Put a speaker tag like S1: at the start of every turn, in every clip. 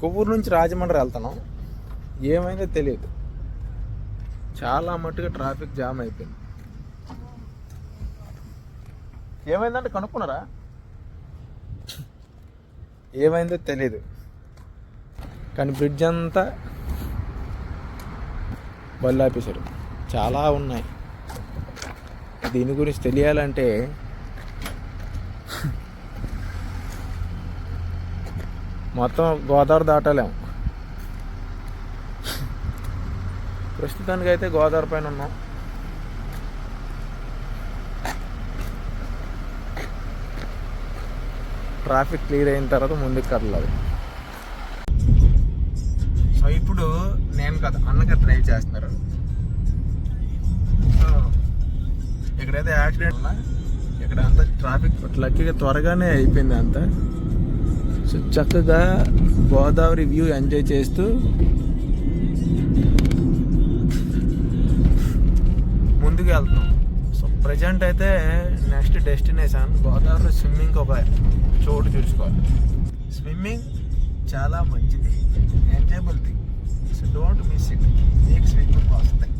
S1: కొవ్వూరు నుంచి రాజమండ్రి వెళ్తున్నాం. ఏమైందో తెలియదు. చాలా మట్టుగా ట్రాఫిక్ జామ్ అయిపోయింది. ఏమైందంటే కనుక్కున్నారా? ఏమైందో తెలియదు. కానీ బ్రిడ్జ్ అంతా బళ్ళు ఆపేశారు. చాలా ఉన్నాయి. దీని గురించి తెలియాలంటే మొత్తం గోదావరి దాటలేము. ప్రస్తుతానికి అయితే గోదావరి పైన ఉన్నాం. ట్రాఫిక్ క్లియర్ అయిన తర్వాత ముందుకు కదలదు సో ఇప్పుడు నేను కదా అన్నగా డ్రైవ్ చేస్తున్నారు సో ఇక్కడైతే యాక్సిడెంట్ ఉన్నా ఇక్కడ అంతా ట్రాఫిక్ లక్కీగా త్వరగానే అయిపోయింది అంతా. సో చక్కగా గోదావరి వ్యూ ఎంజాయ్ చేస్తూ ముందుకు వెళ్తాం సో ప్రజెంట్ అయితే నెక్స్ట్ డెస్టినేషన్ గోదావరిలో స్విమ్మింగ్ ఒక చోటు చూసుకోవాలి. స్విమ్మింగ్ చాలా మంచిది enjoyable thing so don't miss it మీకు స్విమ్మింగ్ వస్తాయి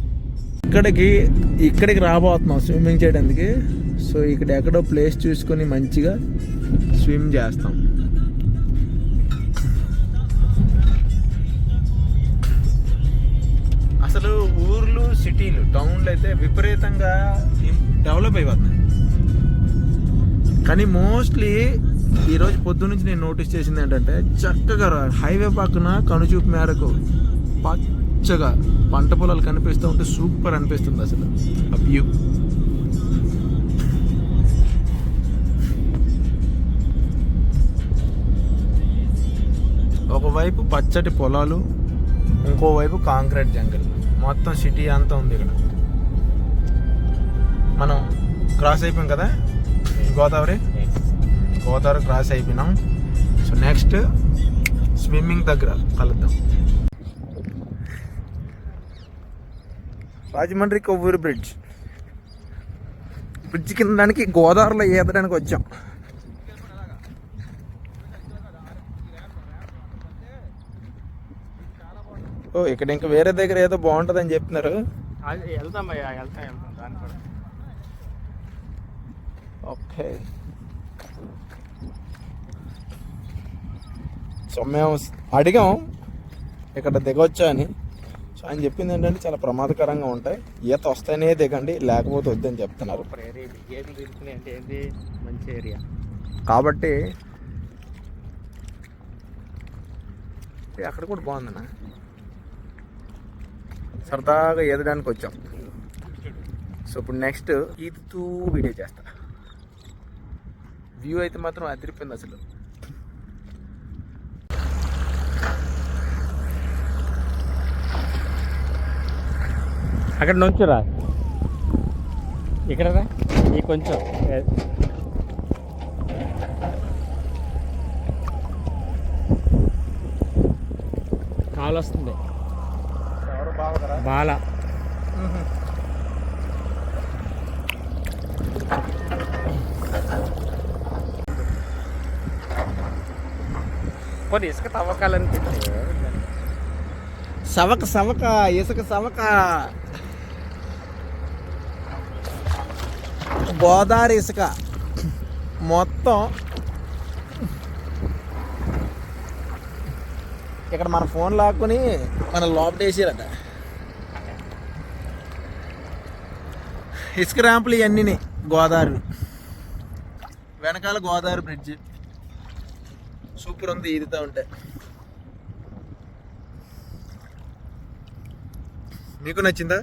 S1: ఇక్కడికి ఇక్కడికి రాబోతున్నాం స్విమ్మింగ్ చేయడానికి. సో ఇక్కడ ఎక్కడో ప్లేస్ చూసుకొని మంచిగా స్విమ్ చేస్తాం. సిటీలు టౌన్లు అయితే విపరీతంగా డెవలప్ అయిపోతున్నాయి. కానీ మోస్ట్లీ ఈరోజు పొద్దు నుంచి నేను నోటీస్ చేసింది ఏంటంటే చక్కగా హైవే పక్కన కనుచూపు మేరకు పచ్చగా పంట పొలాలు కనిపిస్తూ ఉంటే సూపర్ అనిపిస్తుంది అసలు. ఆ వ్యూ ఒకవైపు పచ్చటి పొలాలు ఇంకోవైపు కాంక్రీట్ జంగల్ మొత్తం సిటీ అంతా ఉంది ఇక్కడ. మనం క్రాస్ అయిపోయాం కదా? గోదావరి? గోదావరి క్రాస్ అయిపోయినాం. సో నెక్స్ట్ స్విమ్మింగ్ దగ్గర కలుద్దాం. రాజమండ్రి కొవ్వూరు బ్రిడ్జ్ బ్రిడ్జ్ కింద దానికి గోదావరిలో ఈదడానికి వచ్చాం. ఓ ఇక్కడ ఇంకా వేరే దగ్గర ఏదో బాగుంటుందని చెప్తున్నారు
S2: వెళ్తాం భయ్యా వెళ్తాం వెళ్తాం దాని కూడా.
S1: ఓకే. సో మేము అడిగాం. ఇక్కడ దిగొచ్చా అని. సో ఆయన చెప్పింది ఏంటంటే చాలా ప్రమాదకరంగా ఉంటాయి. ఈత వస్తేనే దిగండి లేకపోతే వద్దని చెప్తున్నారు.
S2: మంచి ఏరియా.
S1: కాబట్టి అక్కడ కూడా బాగుందన్న. సరదాగా ఎదడానికి వచ్చాం. సో ఇప్పుడు నెక్స్ట్ ఈదుతూ వీడియో చేస్తా. వ్యూ అయితే మాత్రం అదిరిపోయింది అసలు.
S2: అక్కడ నుంచి రా. ఇక్కడ రా. ఈ కొంచెం. కాలు వస్తుంది. బాల. కొన్ని ఇసుక తవ్వకాలనిపించింది
S1: సవక సవక ఇసుక సవక. గోదావరి ఇసుక. మొత్తం ఇక్కడ మన ఫోన్ లాక్కుని మన లోపటేసారట. ఇసుక ర్యాంపులు ఇవన్నీ గోదావరి వెనకాల గోదావరి బ్రిడ్జ్. సూపర్ ఉంది ఈదుతూ ఉంటే. మీకు నచ్చిందా?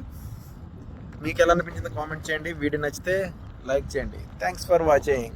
S1: మీకు ఎలా అనిపించిందో కామెంట్ చేయండి. వీడియో నచ్చితే లైక్ చేయండి. Thanks for watching